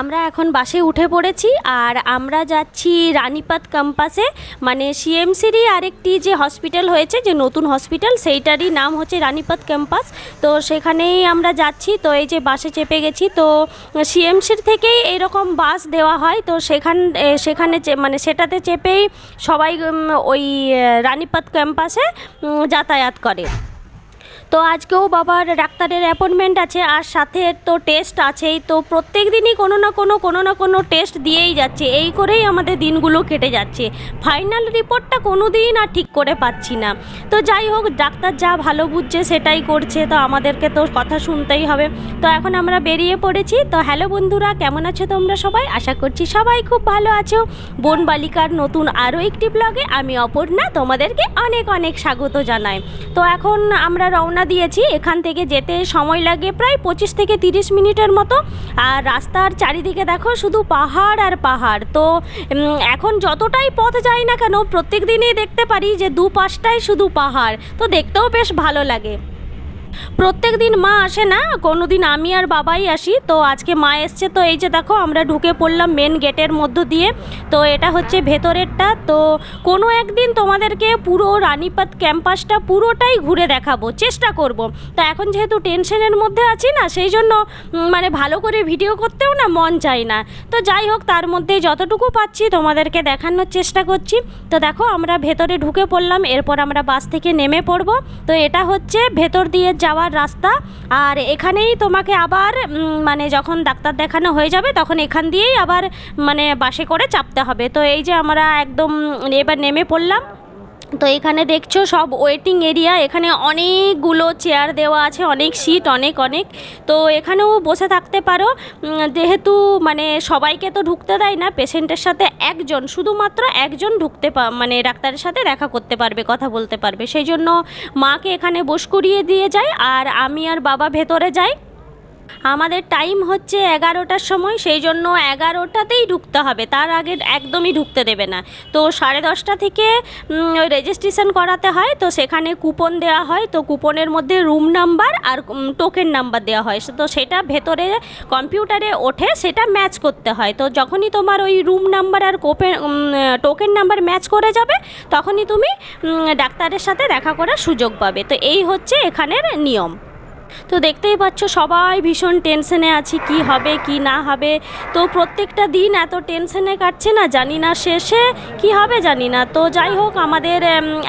আমরা এখন বাসে উঠে পড়েছি আর আমরা যাচ্ছি রানীপাত ক্যাম্পাসে। মানে সিএমসিরই আরেকটি যে হসপিটাল হয়েছে, যে নতুন হসপিটাল, সেইটারই নাম হচ্ছে রানীপাত ক্যাম্পাস। তো সেখানেই আমরা যাচ্ছি। তো এই যে বাসে চেপে গেছি, তো সিএমসির থেকেই এরকম বাস দেওয়া হয়। তো সেখান সেখানে মানে সেটাতে চেপেই সবাই ওই রানীপাত ক্যাম্পাসে যাতায়াত করে। তো আজকেও বাবার ডাক্তারের অ্যাপয়েন্টমেন্ট আছে আর সাথে তো টেস্ট আছেই। তো প্রত্যেক দিনই কোনো না কোনো কোনো না কোনো টেস্ট দিয়েই যাচ্ছে। এই করেই আমাদের দিনগুলো কেটে যাচ্ছে। ফাইনাল রিপোর্টটা কোনো দিন আর ঠিক করে পাচ্ছি না। তো যাই হোক, ডাক্তার যা ভালো বুঝছে সেটাই করছে। তো আমাদেরকে তো কথা শুনতেই হবে। তো এখন আমরা বেরিয়ে পড়েছি। তো হ্যালো বন্ধুরা, কেমন আছো তোমরা সবাই? আশা করছি সবাই খুব ভালো আছো। বোন বালিকার নতুন আরও একটি ব্লগে আমি অপর্ণা তোমাদেরকে অনেক অনেক স্বাগত জানাই। তো এখন আমরা রওনা দিয়েছি, এখান থেকে যেতে সময় লাগে প্রায় পঁচিশ থেকে তিরিশ মিনিটের মতো। আর রাস্তার চারিদিকে দেখো, শুধু পাহাড় আর পাহাড়। তো এখন যতটাই পথ যাই না কেন, প্রত্যেক দিনই দেখতে পারি যে দু পাশটাই শুধু পাহাড়। তো দেখতেও বেশ ভালো লাগে। প্রত্যেক দিন মা আসে না কোনো দিন আমি আর বাবাই আসি। তো আজকে মা এসছে, তো এই যে দেখো আমরা ঢুকে পড়লাম মেন গেটের মধ্য দিয়ে। তো এটা হচ্ছে ভেতরেরটা। তো কোনো একদিন তোমাদেরকে পুরো রানীপাত ক্যাম্পাসটা পুরোটাই ঘুরে দেখাবো, চেষ্টা করব। তো এখন যেহেতু টেনশনের মধ্যে আছি না, সেই জন্য মানে ভালো করে ভিডিও করতেও না মন চাই না। তো যাই হোক, তার মধ্যে যতটুকু পাচ্ছি তোমাদেরকে দেখানোর চেষ্টা করছি। তো দেখো আমরা ভেতরে ঢুকে পড়লাম, এরপর আমরা বাস থেকে নেমে পড়ব। তো এটা হচ্ছে ভেতর দিয়ে যাওয়ার রাস্তা। আর এখানেই তোমাকে আবার মানে যখন ডাক্তার দেখানো হয়ে যাবে, তখন এখান দিয়েই আবার মানে বাসে করে চাপতে হবে। তো এই যে আমরা একদম এবার নেমে পড়লাম। তো এখানে দেখছ সব ওয়েটিং এরিয়া এখানে অনেকগুলো চেয়ার দেওয়া আছে, অনেক সিট অনেক অনেক। তো এখানেও বসে থাকতে পারো। যেহেতু মানে সবাইকে তো ঢুকতে দেয় না পেশেন্টের সাথে একজন, শুধুমাত্র একজন ঢুকতে পা মানে ডাক্তারের সাথে দেখা করতে পারবে, কথা বলতে পারবে। সেই জন্য মাকে এখানে বস করিয়ে দিয়ে যায়, আর আমি আর বাবা ভেতরে যাই। আমাদের টাইম হচ্ছে এগারোটার সময়, সেই জন্য এগারোটাতেই ঢুকতে হবে। তার আগে একদমই ঢুকতে দেবে না। তো সাড়ে দশটা থেকে ওই রেজিস্ট্রেশন করাতে হয়। তো সেখানে কুপন দেওয়া হয়। তো কুপনের মধ্যে রুম নাম্বার আর টোকেন নাম্বার দেওয়া হয়। তো সেটা ভেতরে কম্পিউটারে ওঠে, সেটা ম্যাচ করতে হয়। তো যখনই তোমার ওই রুম নাম্বার আর কোপেন টোকেন নাম্বার ম্যাচ করে যাবে, তখনই তুমি ডাক্তারের সাথে দেখা করার সুযোগ পাবে। তো এই হচ্ছে এখানের নিয়ম। তো দেখতেই পাচ্ছ সবাই ভীষণ টেনশনে আছি, কি হবে, কি না হবে। তো প্রত্যেকটা দিন এত টেনশনে কাটছে না, জানি না শেষে কি হবে, জানি না। তো যাই হোক, আমাদের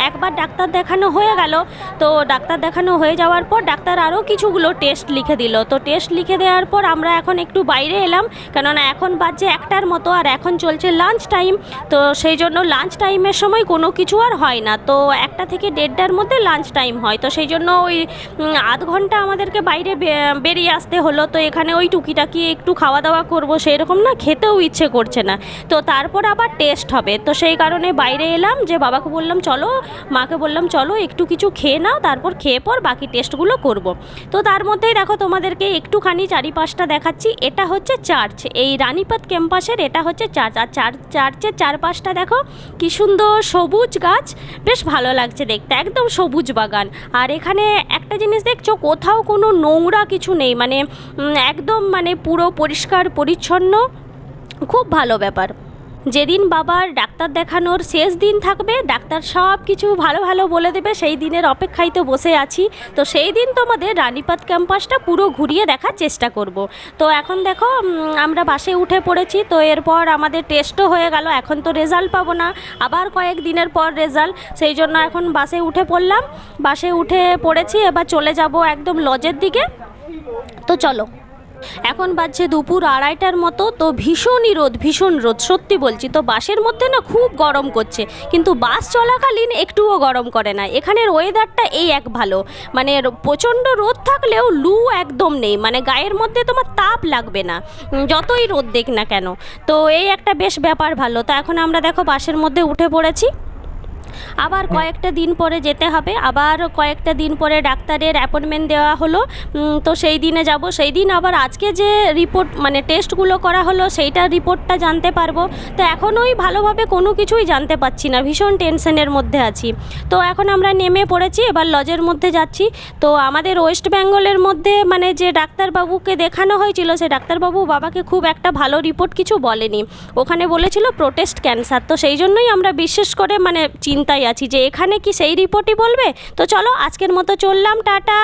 একবার ডাক্তার দেখানো হয়ে গেল। তো ডাক্তার দেখানো হয়ে যাওয়ার পর ডাক্তার আরও কিছুগুলো টেস্ট লিখে দিল। তো টেস্ট লিখে দেওয়ার পর আমরা এখন একটু বাইরে এলাম, কেননা এখন বাজছে একটার মতো আর এখন চলছে লাঞ্চ টাইম। তো সেই জন্য লাঞ্চ টাইমের সময় কোনো কিছু আর হয় না। তো একটা থেকে দেড়টার মধ্যে লাঞ্চ টাইম হয়। তো সেই জন্য ওই আধ ঘণ্টা আমাদেরকে বাইরে বেরিয়ে আসতে হলো, তো এখানে ওই টুকিটাকি একটু খাওয়া দাওয়া করব সেই রকম না, খেতেও ইচ্ছে করছে না। তো তারপর আবার টেস্ট হবে, তো সেই কারণে বাইরে এলাম, যে বাবাকে বললাম, চলো। মাকে বললাম, চলো, একটু কিছু খেয়ে নাও, তারপর খেয়ে পর বাকি টেস্টগুলো করব। তো তার মধ্যেই দেখো, তোমাদেরকে একটুখানি চারিপাশটা দেখাচ্ছি, এটা হচ্ছে চার্চ এই রানীপাত ক্যাম্পাসের এটা হচ্ছে চার্চ আর চার চার্চের চারপাশটা দেখো, কি সুন্দর সবুজ গাছ, বেশ ভালো লাগছে দেখতে, একদম সবুজ বাগান। আর এখানে একটা জিনিস দেখছ, কোথাও কোনো নোংরা কিছু নেই মানে একদম মানে পুরো পরিষ্কার পরিচ্ছন্ন খুব ভালো ব্যাপার। যেদিন বাবার ডাক্তার দেখানোর শেষ দিন থাকবে, ডাক্তার সব কিছু ভালো ভালো বলে দেবে। সেই দিনের অপেক্ষায় তো বসে আছি। তো সেই দিন তোমাদের রানীপাত ক্যাম্পাসটা পুরো ঘুরিয়ে দেখার চেষ্টা করব। তো এখন দেখো আমরা বাসে উঠে পড়েছি। তো এরপর আমাদের টেস্টও হয়ে গেল। এখন তো রেজাল্ট পাবো না। আবার কয়েক দিনের পর রেজাল্ট। সেই জন্য এখন বাসে উঠে পড়লাম। বাসে উঠে পড়েছি। এবার চলে যাব একদম লজের দিকে। তো চলো। এখন বাজছে দুপুর আড়াইটার মতো, তো ভীষণই রোদ, ভীষণ রোদ। সত্যি বলছি, তো বাসের মধ্যে না খুব গরম করছে, কিন্তু বাস চলাকালীন একটুও গরম করে না। এখানের ওয়েদারটা এই এক ভালো। মানে প্রচণ্ড রোদ থাকলেও লু একদম নেই মানে গায়ের মধ্যে তোমার তাপ লাগবে না। যতই রোদ দেখ না কেন। তো এই একটা বেশ ব্যাপার ভালো। তো এখন আমরা দেখো বাসের মধ্যে উঠে পড়েছি। আবার কয়েকটা দিন পরে যেতে হবে। আবার কয়েকটা দিন পরে ডাক্তারের অ্যাপয়েন্টমেন্ট দেওয়া হলো। তো সেই দিনে যাব। সেই দিন আবার আজকে যে রিপোর্ট মানে টেস্টগুলো করা হলো, সেইটার রিপোর্টটা জানতে পারব। তো এখনোই ভালোভাবে কোনো কিছুই জানতে পারছি না। ভীষণ টেনশনের মধ্যে আছি। তো এখন আমরা নেমে পড়েছি, এবার লজের মধ্যে যাচ্ছি। তো আমাদের ওয়েস্ট বেঙ্গলের মধ্যে মানে যে ডাক্তারবাবুকে দেখানো হয়েছিল, সে ডাক্তারবাবু বাবাকে খুব একটা ভালো রিপোর্ট কিছু বলেনি। ওখানে বলেছিল প্রোটেস্ট ক্যান্সার তো সেই জন্যই আমরা বিশেষ করে মানে চিন্তায় আছি যে এখানে কি সেই রিপোর্টই বলবে? তো চলো আজকের মতো চললাম টাটা।